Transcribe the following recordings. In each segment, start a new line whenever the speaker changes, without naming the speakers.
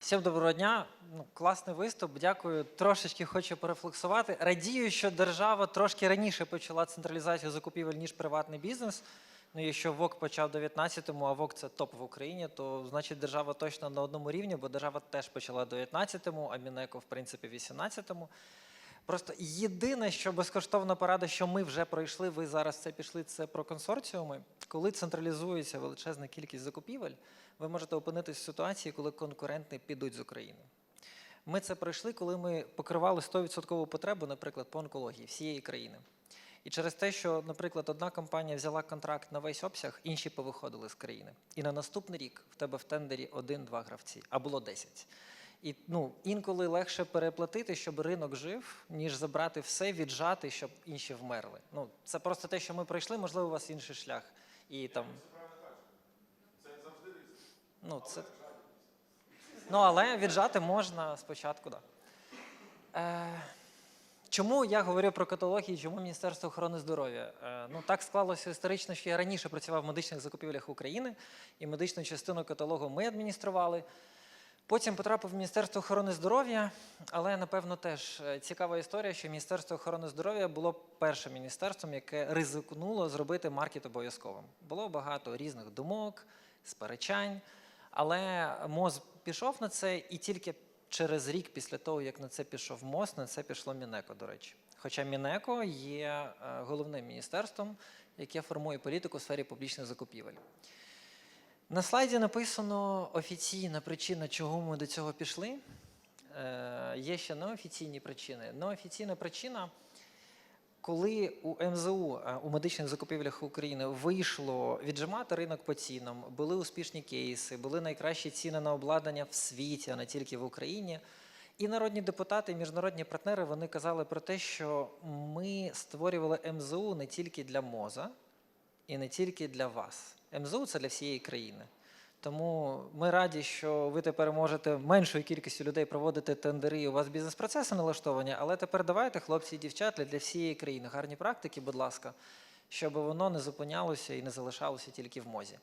Всім доброго дня. Ну, класний виступ. Дякую. Трошечки хочу порефлексувати. Радію, що держава трошки раніше почала централізацію закупівель, ніж приватний бізнес. Ну, якщо ВОК почав 19-му, а ВОК це топ в Україні, то значить держава точно на одному рівні, бо держава теж почала в 19-му, а Мінеко, в принципі, в 18-му. Просто єдине, що безкоштовна порада, що ми вже пройшли, ви зараз це пішли, це про консорціуми. Коли централізується величезна кількість закупівель, ви можете опинитися в ситуації, коли конкуренти підуть з України. Ми це пройшли, коли ми покривали 100% потребу, наприклад, по онкології всієї країни. І через те, що, наприклад, одна компанія взяла контракт на весь обсяг, інші повиходили з країни. І на наступний рік в тебе в тендері один-два гравці, а було 10. І ну, інколи легше переплатити, щоб ринок жив, ніж забрати все, віджати, щоб інші вмерли. Ну, це просто те, що ми пройшли, можливо, у вас інший шлях. І там. Ну, це... ну, але віджати можна спочатку, так. Да. Е... Чому я говорю про каталогії, чому Міністерство охорони здоров'я? Е, ну так склалося історично, що я раніше працював в медичних закупівлях України, і медичну частину каталогу ми адміністрували. Потім потрапив в Міністерство охорони здоров'я, але напевно теж е, цікава історія, що Міністерство охорони здоров'я було першим міністерством, яке ризикнуло зробити маркет обов'язковим. Було багато різних думок, сперечань, але МОЗ пішов на це і тільки через рік після того, як на це пішов МОЗ, на це пішло Мінеко, до речі. Хоча Мінеко є е, головним міністерством, яке формує політику у сфері публічних закупівель. На слайді написано офіційна причина, чого ми до цього пішли. Е, є ще неофіційні причини. Неофіційна причина, коли у МЗУ е, у медичних закупівлях України вийшло віджимати ринок по цінам, були успішні кейси, були найкращі ціни на обладнання в світі, а не тільки в Україні. І народні депутати, і міжнародні партнери вони казали про те, що ми створювали МЗУ не тільки для МОЗа і не тільки для вас. МЗУ це для всієї країни. Тому ми раді, що ви тепер можете меншою кількістю людей проводити тендери, і у вас бізнес-процеси налаштовані, але тепер давайте, хлопці і дівчата, для всієї країни гарні практики, будь ласка, щоб воно не зупинялося і не залишалося тільки в мозі.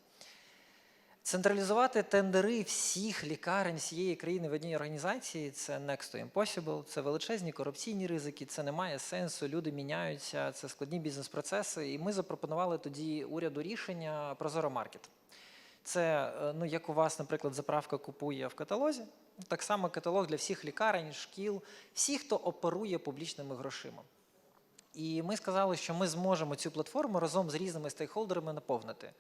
Централізувати тендери всіх лікарень всієї країни в одній організації це next to impossible, це величезні корупційні ризики, це не має сенсу, люди міняються, це складні бізнес-процеси. І ми запропонували тоді уряду рішення Прозоро Маркет. Це, е, ну, як у вас, наприклад, заправка купує в каталозі, так само каталог для всіх лікарень, шкіл, всіх, хто оперує публічними грошима. І ми сказали, що ми зможемо цю платформу разом з різними стейкхолдерами наповнити.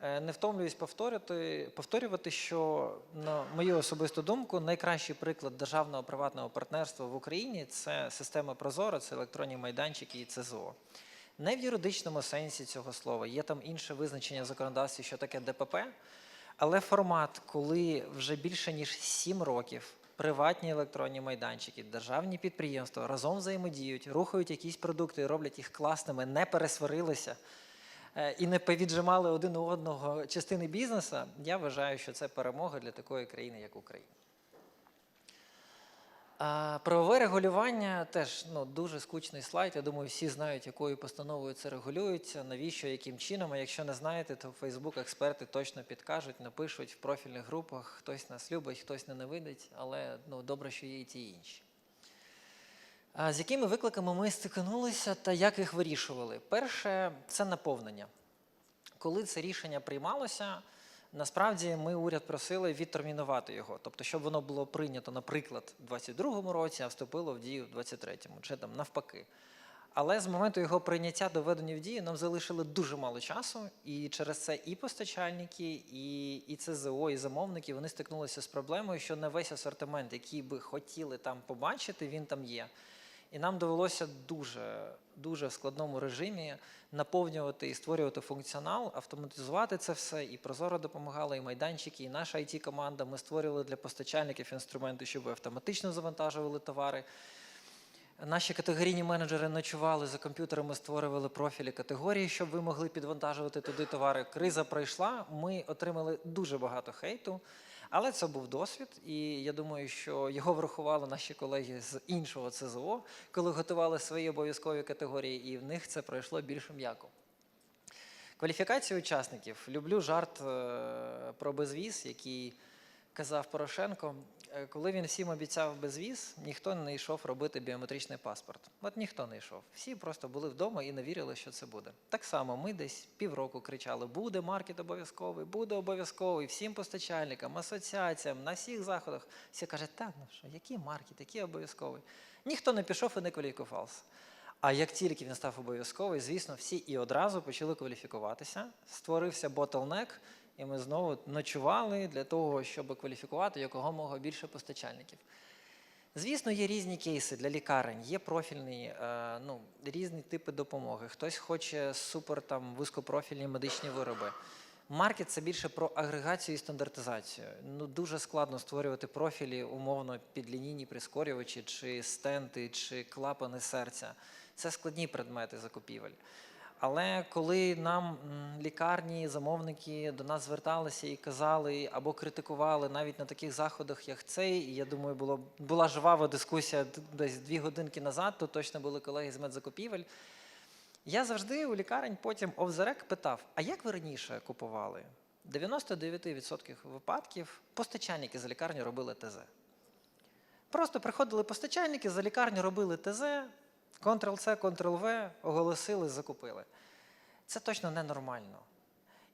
Е, Не втомлююсь повторювати, повторювати, що, на мою особисту думку, найкращий приклад державного приватного партнерства в Україні це система Прозоро, це електронні майданчики і ЦЗО. Не в юридичному сенсі цього слова, є там інше визначення законодавстві, що таке ДПП, але формат, коли вже більше ніж 7 років приватні електронні майданчики, державні підприємства разом взаємодіють, рухають якісь продукти роблять їх класними, не пересварилися е, і не повіджимали один у одного частини бізнесу, я вважаю, що це перемога для такої країни, як Україна. Правове регулювання теж ну, дуже скучний слайд. Я думаю, всі знають, якою постановою це регулюється, навіщо, яким чином. А якщо не знаєте, то в Facebook експерти точно підкажуть, напишуть в профільних групах. Хтось нас любить, хтось ненавидить, але ну, добре, що є і ті інші. А з якими викликами ми стикнулися та як їх вирішували? Перше це наповнення. Коли це рішення приймалося, насправді ми уряд просили відтермінувати його, тобто, щоб воно було прийнято, наприклад, у 2022 році, а вступило в дію в 2023, чи там навпаки. Але з моменту його прийняття до введення в дію нам залишили дуже мало часу, і через це і постачальники, і, і ЦЗО, і замовники вони стикнулися з проблемою, що не весь асортимент, який би хотіли там побачити, він там є. І нам довелося дуже, дуже в складному режимі наповнювати і створювати функціонал, автоматизувати це все. І Прозоро допомагала, і майданчики, і наша it команда Ми створювали для постачальників інструменти, щоб автоматично завантажували товари. Наші категорійні менеджери ночували за комп'ютерами, створювали профілі категорії, щоб ви могли підвантажувати туди товари. Криза пройшла. Ми отримали дуже багато хейту, але це був досвід, і я думаю, що його врахували наші колеги з іншого ЦЗО, коли готували свої обов'язкові категорії, і в них це пройшло більш м'яко. Кваліфікація учасників. Люблю жарт е, про безвіз, який казав Порошенко, е, коли він всім обіцяв безвіз, ніхто не йшов робити біометричний паспорт. От ніхто не йшов. Всі просто були вдома і не вірили, що це буде. Так само ми десь півроку кричали: буде маркет обов'язковий, буде обов'язковий всім постачальникам, асоціаціям, на всіх заходах. Всі кажуть, так, ну що, який маркет, який обов'язковий. Ніхто не пішов і не кваліфікувався. А як тільки він став обов'язковий, звісно, всі і одразу почали кваліфікуватися. Створився ботлнек, і ми знову ночували для того, щоб кваліфікувати якомога більше постачальників. Звісно, є різні кейси для лікарень, є профільні, е, ну, різні типи допомоги. Хтось хоче супер там вузькопрофільні медичні вироби. Маркет це більше про агрегацію і стандартизацію. Ну дуже складно створювати профілі умовно підлінійні прискорювачі, чи стенти, чи клапани серця. Це складні предмети закупівель. Але коли нам лікарні, замовники до нас зверталися і казали або критикували навіть на таких заходах, як цей, і я думаю, було була жвава дискусія десь дві годинки назад, то точно були колеги з медзакупівель. Я завжди у лікарень потім овзерек питав: а як ви раніше купували? 99% випадків постачальники за лікарню робили ТЗ. Просто приходили постачальники, за лікарню робили ТЗ, Ctrl-C, Ctrl-V, оголосили, закупили. Це точно ненормально.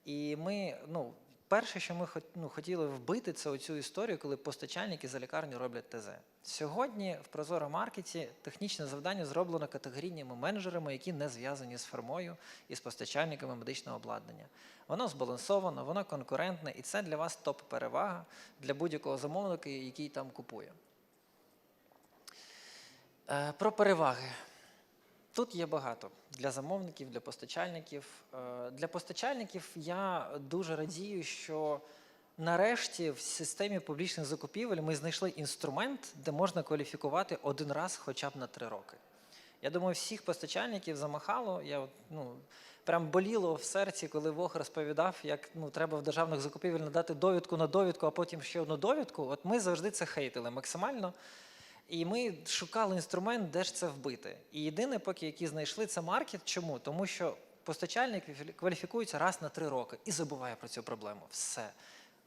І ми, ну, перше, що ми ну, хотіли вбити, це оцю історію, коли постачальники за лікарню роблять ТЗ. Сьогодні в Прозоро маркеті технічне завдання зроблено категорійними менеджерами, які не зв'язані з фермою і з постачальниками медичного обладнання. Воно збалансовано, воно конкурентне, і це для вас топ-перевага для будь-якого замовника, який там купує. Е, Про переваги. Тут є багато для замовників, для постачальників. Е, Для постачальників я дуже радію, що нарешті в системі публічних закупівель ми знайшли інструмент, де можна кваліфікувати один раз хоча б на три роки. Я думаю, всіх постачальників замахало. Я ну, прям боліло в серці, коли Вог розповідав, як ну, треба в державних закупівель надати довідку на довідку, а потім ще одну довідку. От ми завжди це хейтили максимально. І ми шукали інструмент, де ж це вбити. І єдине, поки який знайшли, це маркет. Чому? Тому що постачальник кваліфікується раз на три роки і забуває про цю проблему. Все.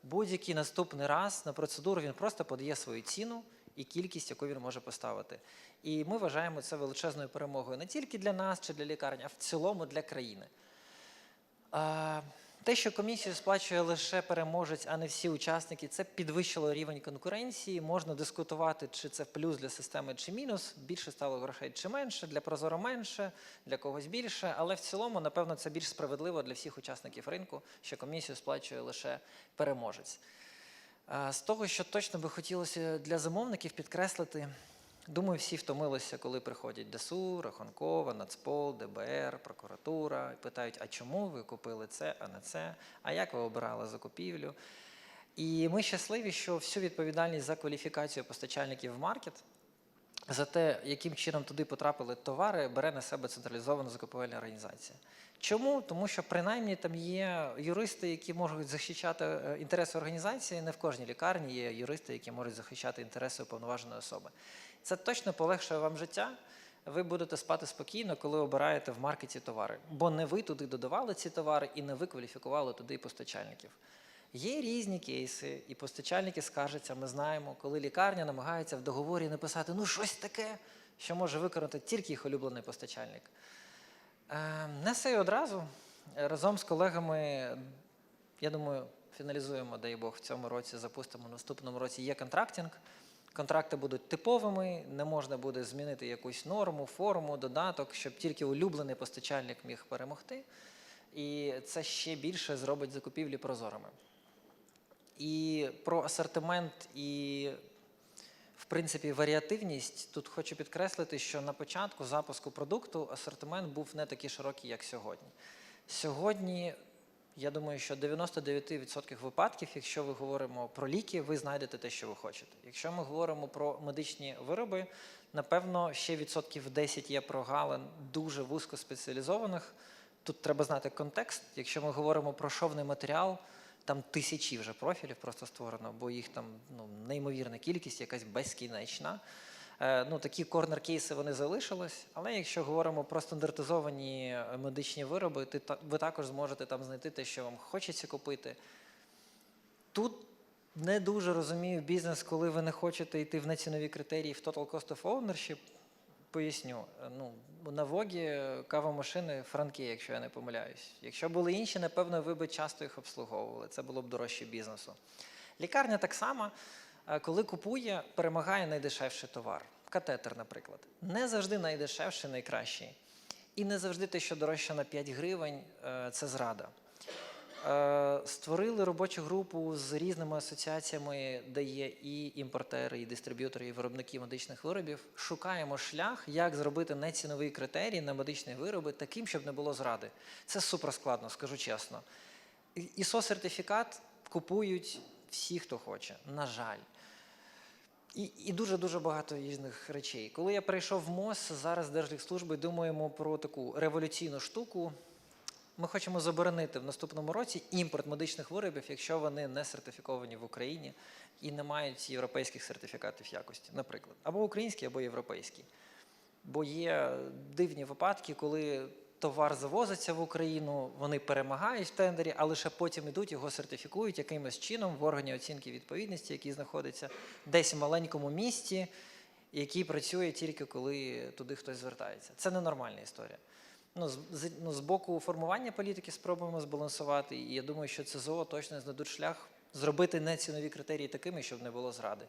Будь-який наступний раз на процедуру він просто подає свою ціну і кількість, яку він може поставити. І ми вважаємо це величезною перемогою не тільки для нас чи для лікарень, а в цілому для країни. Те, що комісію сплачує лише переможець, а не всі учасники, це підвищило рівень конкуренції. Можна дискутувати, чи це плюс для системи, чи мінус. Більше стало грошей чи менше, для прозоро менше, для когось більше. Але в цілому, напевно, це більш справедливо для всіх учасників ринку, що комісію сплачує лише переможець. З того, що точно би хотілося для замовників підкреслити, думаю, всі втомилися, коли приходять ДСУ, Рахункова, Нацпол, ДБР, прокуратура і питають, а чому ви купили це, а не це, а як ви обирали закупівлю. І ми щасливі, що всю відповідальність за кваліфікацію постачальників в маркет, за те, яким чином туди потрапили товари, бере на себе централізована закупівельна організація. Чому? Тому що принаймні там є юристи, які можуть захищати е, інтереси організації. Не в кожній лікарні є юристи, які можуть захищати інтереси уповноваженої особи. Це точно полегшує вам життя. Ви будете спати спокійно, коли обираєте в маркеті товари, бо не ви туди додавали ці товари і не ви кваліфікували туди постачальників. Є різні кейси, і постачальники скаржаться, ми знаємо, коли лікарня намагається в договорі написати ну щось таке, що може виконати тільки їх улюблений постачальник. Е, Не все й одразу. Разом з колегами, я думаю, фіналізуємо, дай Бог, в цьому році, запустимо в наступному році. Є контрактинг. Контракти будуть типовими, не можна буде змінити якусь норму, форму, додаток, щоб тільки улюблений постачальник міг перемогти. І це ще більше зробить закупівлі прозорими. І про асортимент і, в принципі, варіативність тут хочу підкреслити, що на початку запуску продукту асортимент був не такий широкий, як сьогодні. Сьогодні, я думаю, що 99% випадків, якщо ви говоримо про ліки, ви знайдете те, що ви хочете. Якщо ми говоримо про медичні вироби, напевно, ще відсотків 10 є прогалин дуже вузькоспеціалізованих. Тут треба знати контекст. Якщо ми говоримо про шовний матеріал, там тисячі вже профілів просто створено, бо їх там ну, неймовірна кількість, якась безкінечна. Е, ну, такі корнер-кейси вони залишились, але якщо говоримо про стандартизовані е, медичні вироби, ти, ви також зможете там знайти те, що вам хочеться купити. Тут не дуже розумію бізнес, коли ви не хочете йти в нецінові критерії в Total Cost of Ownership. Поясню, Е, ну, на Вогі кавомашини франки, якщо я не помиляюсь. Якщо були інші, напевно, ви би часто їх обслуговували. Це було б дорожче бізнесу. Лікарня так само, коли купує, перемагає найдешевший товар. Катетер, наприклад. Не завжди найдешевший, найкращий. І не завжди те, що дорожче на 5 гривень, е, це зрада. Е, Створили робочу групу з різними асоціаціями, де є і імпортери, і дистриб'ютори, і виробники медичних виробів. Шукаємо шлях, як зробити неціновий критерій на медичні вироби таким, щоб не було зради. Це суперскладно, скажу чесно. ісо сертифікат купують всі, хто хоче. На жаль. І, дуже дуже багато різних речей. Коли я прийшов в МОЗ, зараз Держлікслужби думаємо про таку революційну штуку. Ми хочемо заборонити в наступному році імпорт медичних виробів, якщо вони не сертифіковані в Україні і не мають європейських сертифікатів якості, наприклад, або українські, або європейські. Бо є дивні випадки, коли товар завозиться в Україну, вони перемагають в тендері, а лише потім ідуть, його сертифікують якимось чином в органі оцінки відповідності, який знаходиться десь в маленькому місті, який працює тільки коли туди хтось звертається. Це ненормальна історія. Ну, з, ну, з боку формування політики спробуємо збалансувати, і я думаю, що ЦЗО точно знайдуть шлях зробити нецінові критерії такими, щоб не було зради.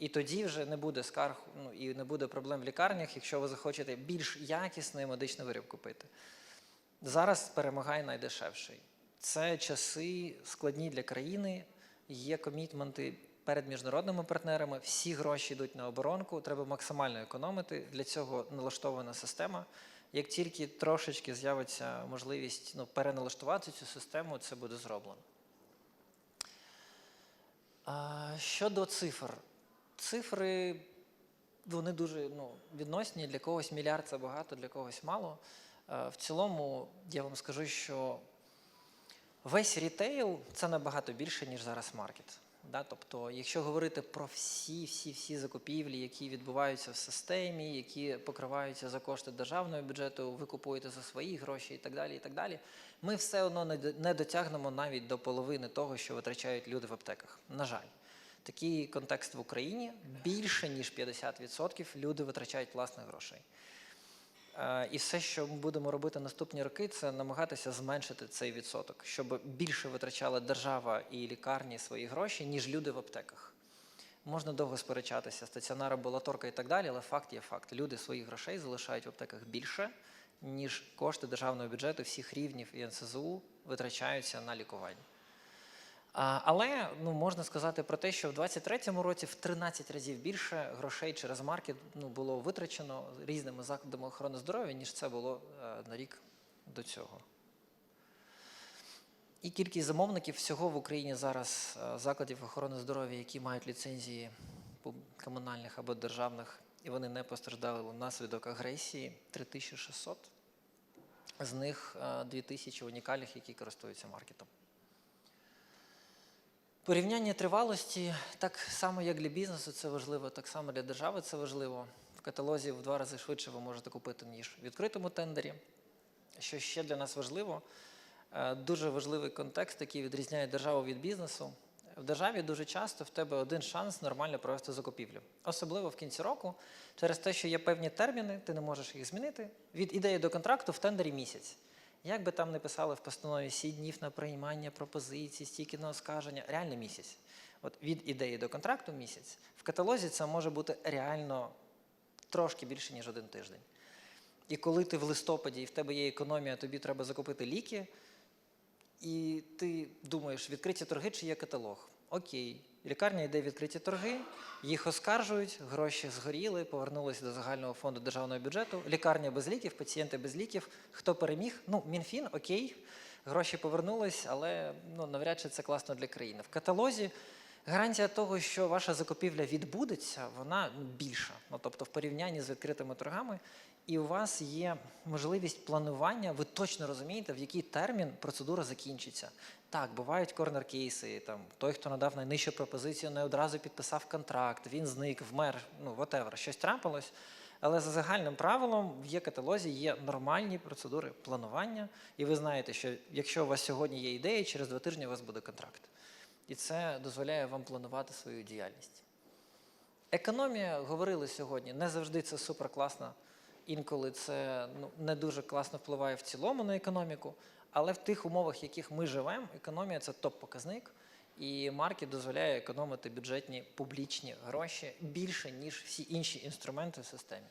І тоді вже не буде скарг ну, і не буде проблем в лікарнях, якщо ви захочете більш якісний медичний виріб купити. Зараз перемагає найдешевший. Це часи складні для країни, є комітменти перед міжнародними партнерами, всі гроші йдуть на оборонку, треба максимально економити. Для цього налаштована система. Як тільки трошечки з'явиться можливість ну, переналаштувати цю систему, це буде зроблено. Щодо цифр. Цифри вони дуже ну, відносні. Для когось мільярд це багато, для когось мало. Е, В цілому, я вам скажу, що весь рітейл це набагато більше, ніж зараз маркет. Да? Тобто, якщо говорити про всі, всі, всі закупівлі, які відбуваються в системі, які покриваються за кошти державного бюджету, ви купуєте за свої гроші і так далі, і так далі, ми все одно не дотягнемо навіть до половини того, що витрачають люди в аптеках. На жаль. Такий контекст в Україні більше ніж 50% люди витрачають власних грошей. Е, І все, що ми будемо робити наступні роки, це намагатися зменшити цей відсоток, щоб більше витрачала держава і лікарні свої гроші, ніж люди в аптеках. Можна довго сперечатися, стаціонар, амбулаторка і так далі, але факт є факт. Люди своїх грошей залишають в аптеках більше, ніж кошти державного бюджету всіх рівнів і НСЗУ витрачаються на лікування. Але ну, можна сказати про те, що в 2023 році в 13 разів більше грошей через маркет ну, було витрачено різними закладами охорони здоров'я, ніж це було е, на рік до цього. І кількість замовників всього в Україні зараз е, закладів охорони здоров'я, які мають ліцензії комунальних або державних, і вони не постраждали внаслідок агресії 3600. З них е, 2000 унікальних, які користуються маркетом. Порівняння тривалості так само, як для бізнесу, це важливо, так само для держави це важливо. В каталозі в два рази швидше ви можете купити, ніж в відкритому тендері. Що ще для нас важливо, е, дуже важливий контекст, який відрізняє державу від бізнесу. В державі дуже часто в тебе один шанс нормально провести закупівлю. Особливо в кінці року, через те, що є певні терміни, ти не можеш їх змінити. Від ідеї до контракту в тендері місяць. Як би там не писали в постанові сі днів на приймання пропозицій, стільки на оскарження, реально місяць. От від ідеї до контракту місяць. В каталозі це може бути реально трошки більше, ніж один тиждень. І коли ти в листопаді і в тебе є економія, тобі треба закупити ліки, і ти думаєш, відкриті торги чи є каталог? Окей, лікарня йде відкриті торги, їх оскаржують, гроші згоріли, повернулися до загального фонду державного бюджету. Лікарня без ліків, пацієнти без ліків. Хто переміг? Ну, Мінфін, окей, гроші повернулись, але ну, навряд чи це класно для країни. В каталозі гарантія того, що ваша закупівля відбудеться, вона більша. Ну, тобто, в порівнянні з відкритими торгами, і у вас є можливість планування, ви точно розумієте, в який термін процедура закінчиться. Так, бувають корнер-кейси, там той, хто надав найнижчу пропозицію, не одразу підписав контракт, він зник, вмер, ну whatever, щось трапилось. Але за загальним правилом в є каталозі є нормальні процедури планування, і ви знаєте, що якщо у вас сьогодні є ідея, через два тижні у вас буде контракт. і це дозволяє вам планувати свою діяльність. Економія, говорили сьогодні, не завжди це суперкласно. Інколи це ну, не дуже класно впливає в цілому на економіку, але в тих умовах, в яких ми живемо, економія це топ-показник, і маркет дозволяє економити бюджетні публічні гроші більше, ніж всі інші інструменти в системі.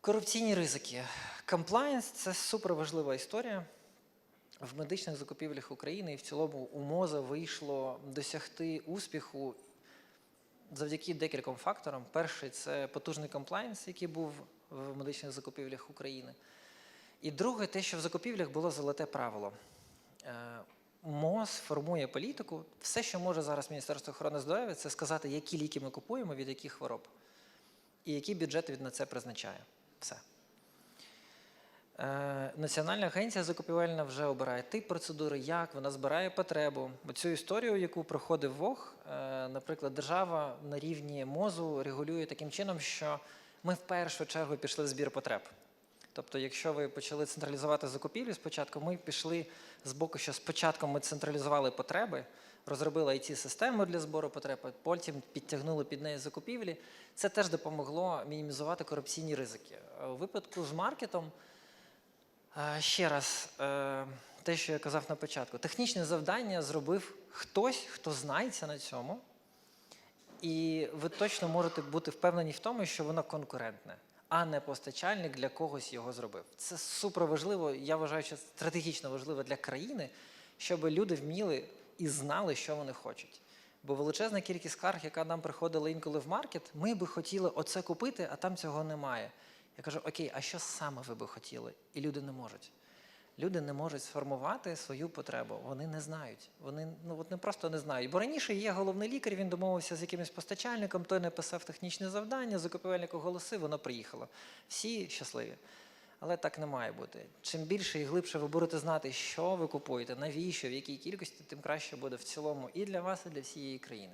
Корупційні ризики. Комплаєнс це суперважлива історія. В медичних закупівлях України і в цілому у МОЗа вийшло досягти успіху завдяки декільком факторам. Перший це потужний комплайнс, який був в медичних закупівлях України. І друге, те, що в закупівлях було золоте правило. Е, МОЗ формує політику. Все, що може зараз Міністерство охорони здоров'я, це сказати, які ліки ми купуємо, від яких хвороб, і який бюджет він на це призначає. Все. Е, Національна агенція закупівельна вже обирає тип процедури, як вона збирає потребу. Бо цю історію, яку проходив ВОГ, е, наприклад, держава на рівні МОЗу регулює таким чином, що ми в першу чергу пішли в збір потреб. Тобто, якщо ви почали централізувати закупівлі спочатку, ми пішли з боку, що спочатку ми централізували потреби, розробили it систему для збору потреб, потім підтягнули під неї закупівлі. Це теж допомогло мінімізувати корупційні ризики. У випадку з маркетом. Ще раз, е, те, що я казав на початку, технічне завдання зробив хтось, хто знається на цьому, і ви точно можете бути впевнені в тому, що воно конкурентне, а не постачальник для когось його зробив. Це супер важливо. Я вважаю, що стратегічно важливо для країни, щоб люди вміли і знали, що вони хочуть. Бо величезна кількість скарг, яка нам приходила інколи в маркет, ми би хотіли оце купити, а там цього немає. Я кажу, окей, а що саме ви би хотіли? І люди не можуть. Люди не можуть сформувати свою потребу. Вони не знають. Вони ну от не просто не знають. Бо раніше є головний лікар, він домовився з якимось постачальником, той написав технічне завдання, закупівельник оголосив, воно приїхало. Всі щасливі. Але так не має бути. Чим більше і глибше ви будете знати, що ви купуєте, навіщо, в якій кількості, тим краще буде в цілому і для вас, і для всієї країни.